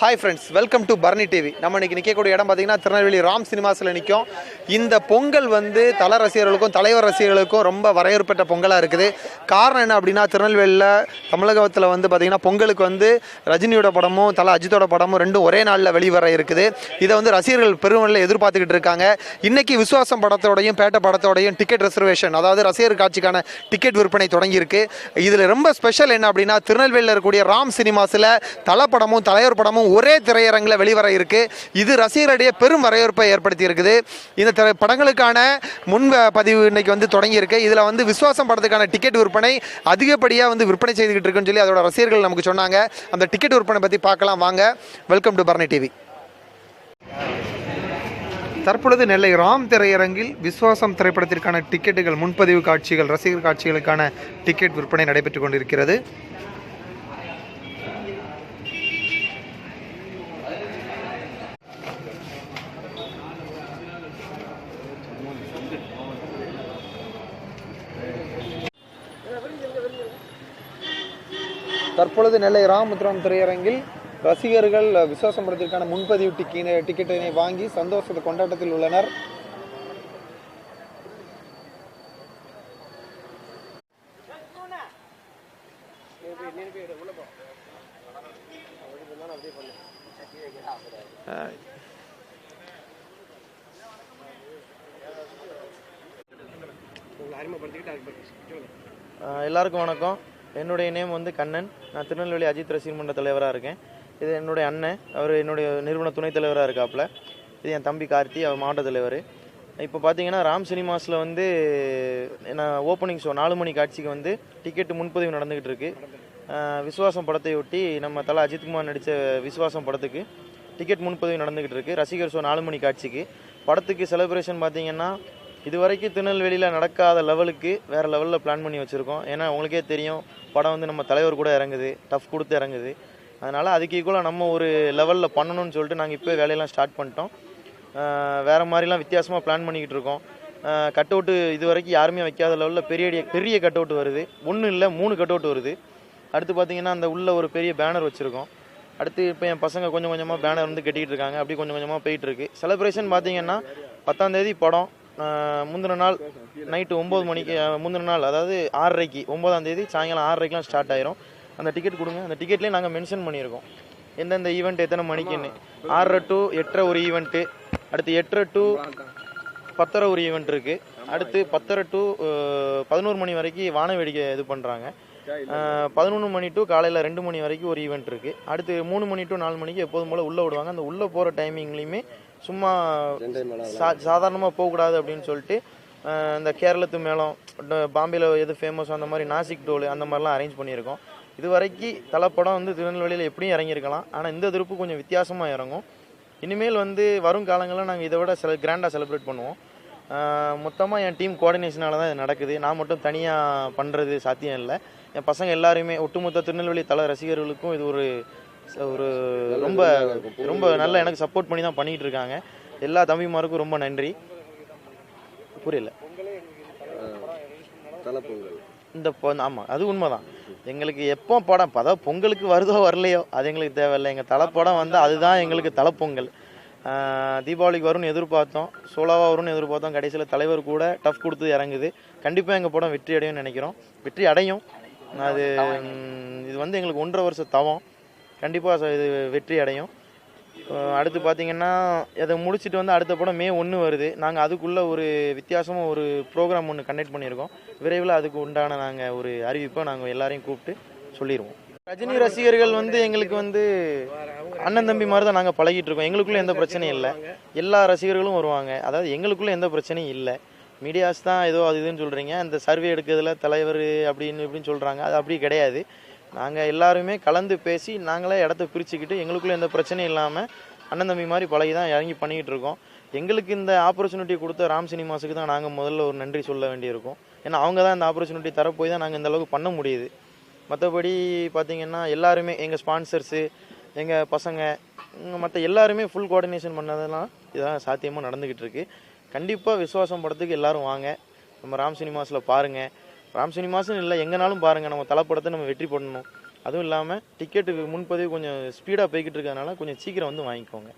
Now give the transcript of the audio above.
Hi friends welcome to Barni TV நம்ம இன்றைக்கி நிற்கக்கூடிய இடம் பார்த்தீங்கன்னா திருநெல்வேலி ராம் சினிமாஸில் நிற்கும் இந்த பொங்கல் வந்து தல ரசிகர்களுக்கும் தலைவர் ரசிகர்களுக்கும் ரொம்ப வரவேற்பட்ட பொங்கலாக இருக்குது. காரணம் என்ன அப்படின்னா திருநெல்வேலியில் தமிழகத்தில் வந்து பார்த்தீங்கன்னா பொங்கலுக்கு வந்து ரஜினியோட படமும் தல அஜித்தோட படமும் ரெண்டும் ஒரே நாளில் வெளிவர இருக்குது. இதை வந்து ரசிகர்கள் பெருமளவில் எதிர்பார்த்துக்கிட்டு இருக்காங்க. இன்றைக்கி விசுவாசம் படத்தோடையும் பேட்ட படத்தோடையும் டிக்கெட் ரிசர்வேஷன் அதாவது ரசிகர் காட்சிக்கான டிக்கெட் விற்பனை தொடங்கியிருக்கு. இதில் ரொம்ப ஸ்பெஷல் என்ன அப்படின்னா திருநெல்வேலியில் இருக்கக்கூடிய ராம் சினிமாஸில் தலை படமும் தலைவர் படமும் ஒரே திரையரங்கில் வெளிவர இருக்கு. இது ரசிகர்களிடையே பெரும் வரவேற்பை ஏற்படுத்தி இருக்குது இந்த திரை படங்களுக்கான முன் பதிவு இன்னைக்கு வந்து தொடங்கியிருக்கு. இதில் வந்து விசுவாசம் படத்துக்கான டிக்கெட் விற்பனை அதிகப்படியாக வந்து விற்பனை செய்துக்கிட்டு இருக்குன்னு சொல்லி அதோட ரசிகர்கள் நமக்கு சொன்னாங்க. அந்த டிக்கெட் விற்பனை பற்றி பார்க்கலாம். வாங்க. Welcome to Barni TV. தற்பொழுது நெல்லை ராம் திரையரங்கில் விஸ்வாசம் திரைப்படத்திற்கான டிக்கெட்டுகள் முன்பதிவு காட்சிகள் ரசிகர் காட்சிகளுக்கான டிக்கெட் விற்பனை நடைபெற்றுக் கொண்டிருக்கிறது. தற்பொழுது நெல்லை ராமபுத்திரம் திரையரங்கில் ரசிகர்கள் விசுவாசம் படத்திற்கான முன்பதிவு டிக்கெட்டினை வாங்கி சந்தோஷத்தை கொண்டாட்டத்தில் உள்ளனர். எல்லாருக்கும் வணக்கம். என்னுடைய நேம் வந்து கண்ணன். நான் திருநெல்வேலி அஜித் ரசிகர் மன்ற தலைவராக இருக்கேன். இது என்னுடைய அண்ணன். அவர் என்னுடைய நிறுவன துணைத் தலைவராக இருக்காப்புல. இது என் தம்பி கார்த்தி அவர் மாவட்ட தலைவர். இப்போ பார்த்தீங்கன்னா ராம் சினிமாஸில் வந்து நான் ஓப்பனிங் ஷோ நாலு மணி காட்சிக்கு வந்து டிக்கெட் முன்பதிவு நடந்துக்கிட்டு இருக்கு. விசுவாசம் படத்தை ஒட்டி நம்ம தலை அஜித்குமார் நடித்த விசுவாசம் படத்துக்கு டிக்கெட் முன்பதிவு நடந்துக்கிட்டு இருக்கு. ரசிகர் ஷோ நாலு மணி காட்சிக்கு. படத்துக்கு செலிப்ரேஷன் பார்த்தீங்கன்னா இது வரைக்கும் திருநெல்வேலியில் நடக்காத லெவலுக்கு வேறு லெவலில் பிளான் பண்ணி வச்சுருக்கோம். ஏன்னா உங்களுக்கே தெரியும் படம் வந்து நம்ம தலைவர் கூட இறங்குது டஃப் கொடுத்து இறங்குது. அதனால் அதுக்கு ஈக்குவலாக நம்ம ஒரு லெவலில் பண்ணணும்னு சொல்லிட்டு நாங்கள் இப்போ வேலையெல்லாம் ஸ்டார்ட் பண்ணிட்டோம். வேறு மாதிரிலாம் வித்தியாசமாக பிளான் பண்ணிக்கிட்டு இருக்கோம். கட் அவுட்டு இது வரைக்கும் யாருமே வைக்காத லெவலில் பெரிய பெரிய கட் அவுட் வருது. ஒன்றும் இல்லை மூணு கட் அவுட் வருது. அடுத்து பார்த்தீங்கன்னா அந்த உள்ள ஒரு பெரிய பேனர் வச்சுருக்கோம். அடுத்து இப்போ என் பசங்க கொஞ்சம் கொஞ்சமாக பேனர் வந்து கட்டிக்கிட்டு இருக்காங்க. அப்படி கொஞ்சம் கொஞ்சமாக போயிட்டுருக்கு செலிப்ரேஷன் பார்த்தீங்கன்னா பத்தாம் தேதி படம் முந்தின நாள் நைட்டு ஒம்பது மணிக்கு முந்தின நாள் அதாவது ஆறரைக்கு ஒம்பதாம் தேதி சாயங்காலம் ஆறரைக்கெலாம் ஸ்டார்ட் ஆயிரும். அந்த டிக்கெட் கொடுங்க. அந்த டிக்கெட்லேயே நாங்கள் மென்ஷன் பண்ணியிருக்கோம். எந்தெந்த ஈவெண்ட் எத்தனை மணிக்குன்னு. ஆறரை டு எட்டரை ஒரு ஈவெண்ட்டு அடுத்து எட்டரை டு பத்தரை ஒரு ஈவெண்ட் இருக்குது அடுத்து பத்தரை டு பதினோரு மணி வரைக்கும் வான வேடிக்கை இது பண்ணுறாங்க பதினொன்று மணி டு காலையில் ரெண்டு மணி வரைக்கும் ஒரு ஈவெண்ட் இருக்கு. அடுத்து மூணு மணி டு நாலு மணிக்கு எப்போதும் போல் உள்ளே விடுவாங்க அந்த உள்ளே போகிற டைமிங்லேயுமே சும்மா சா சாதாரணமாக போகக்கூடாது அப்படின்னு சொல்லிட்டு இந்த கேரளத்து மேளம் பாம்பேல எது ஃபேமஸோ அந்த மாதிரி நாசிக் டோல் அந்த மாதிரிலாம் அரேஞ்ச் பண்ணியிருக்கோம். இது வரைக்கும் தலைப்படம் வந்து திருநெல்வேலியில் எப்படியும் இறங்கியிருக்கலாம். ஆனால் இந்த திருப்பு கொஞ்சம் வித்தியாசமாக இறங்கும். இனிமேல் வந்து வரும் காலங்களில் நாங்கள் இதை விட செல கிராண்டாக செலிப்ரேட் பண்ணுவோம். மொத்தமாக என் டீம் கோஆர்டினேஷனால தான் இது நடக்குது. நான் மட்டும் தனியாக பண்ணுறது சாத்தியம் இல்லை. என் பசங்க எல்லாருமே ஒட்டுமொத்த திருநெல்வேலி தல ரசிகர்களுக்கும் இது ஒரு ஒரு ரொம்ப ரொம்ப நல்ல எனக்கு சப்போர்ட் பண்ணி தான் பண்ணிட்டு இருக்காங்க. எல்லா தம்பிமாருக்கும் ரொம்ப நன்றி. புரியல. இந்த ஆமாம் அது உண்மைதான். எங்களுக்கு எப்போ படம் அதாவது பொங்கலுக்கு வருதோ வரலையோ அது எங்களுக்கு தேவையில்லை. எங்கள் தலைப்படம் வந்து அதுதான் எங்களுக்கு தலைப்பொங்கல் தீபாவளிக்கு வரும்னு எதிர்பார்த்தோம். சோலாவாக வரும்னு எதிர்பார்த்தோம். கடைசியில் தலைவர் கூட டஃப் கொடுத்து இறங்குது. கண்டிப்பாக எங்கள் படம் வெற்றி அடையும்னு நினைக்கிறோம். வெற்றி அடையும். அது இது வந்து எங்களுக்கு ஒன்றரை வருஷம் தவம். கண்டிப்பாக இது வெற்றி அடையும். அடுத்து பார்த்தீங்கன்னா அதை முடிச்சுட்டு வந்து அடுத்த படம் மே ஒன்று வருது. நாங்கள் அதுக்குள்ளே ஒரு வித்தியாசமாக ஒரு ப்ரோக்ராம் ஒன்று கண்டக்ட் பண்ணியிருக்கோம். விரைவில் அதுக்கு உண்டான நாங்கள் ஒரு அறிவிப்பை நாங்கள் எல்லாரையும் கூப்பிட்டு சொல்லிடுவோம் ரஜினி ரசிகர்கள் வந்து எங்களுக்கு வந்து அண்ணன் தம்பி மாதிரி தான் நாங்கள் பழகிட்டு இருக்கோம். எங்களுக்குள்ள எந்த பிரச்சனையும் இல்லை. எல்லா ரசிகர்களும் வருவாங்க. அதாவது எங்களுக்குள்ள எந்த பிரச்சனையும் இல்லை. மீடியாஸ் தான் ஏதோ அது இதுன்னு சொல்கிறீங்க அந்த சர்வே எடுக்கிறதுல தலைவர் அப்படின்னு இப்படின்னு சொல்கிறாங்க அது அப்படி கிடையாது. நாங்கள் எல்லாருமே கலந்து பேசி நாங்களே இடத்த பிரிச்சுக்கிட்டு எங்களுக்குள்ள எந்த பிரச்சனையும் இல்லாமல் அண்ணன் தம்பி மாதிரி பழகி தான் இறங்கி பண்ணிக்கிட்டு இருக்கோம். எங்களுக்கு இந்த ஆப்பர்ச்சுனிட்டி கொடுத்த ராம் சினிமாஸுக்கு தான் நாங்கள் முதல்ல ஒரு நன்றி சொல்ல வேண்டியிருக்கும். ஏன்னா அவங்க தான் இந்த ஆப்பர்ச்சுனிட்டி தர போய் தான் நாங்கள் இந்த அளவுக்கு பண்ண முடியுது. மற்றபடி பார்த்திங்கன்னா எல்லாருமே எங்கள் ஸ்பான்சர்ஸு எங்கள் பசங்க மற்ற எல்லாருமே ஃபுல் கோஆர்டினேஷன் பண்ணதெல்லாம் இதெல்லாம் சாத்தியமாக நடந்துக்கிட்டு இருக்குது கண்டிப்பாக விசுவாசம் படத்துக்கு எல்லாரும் வாங்க. நம்ம ராம் சினிமாஸில் பாருங்கள் ராம் சினிமாஸ்னு இல்லை எங்கேனாலும் பாருங்கள் நம்ம தலைப்படத்தை நம்ம வெற்றி பண்ணணும். அதுவும் இல்லாமல் டிக்கெட்டுக்கு முன்பதிவு கொஞ்சம் ஸ்பீடாக போய்கிட்டு இருக்கறதுனால கொஞ்சம் சீக்கிரம் வந்து வாங்கிக்கோங்க.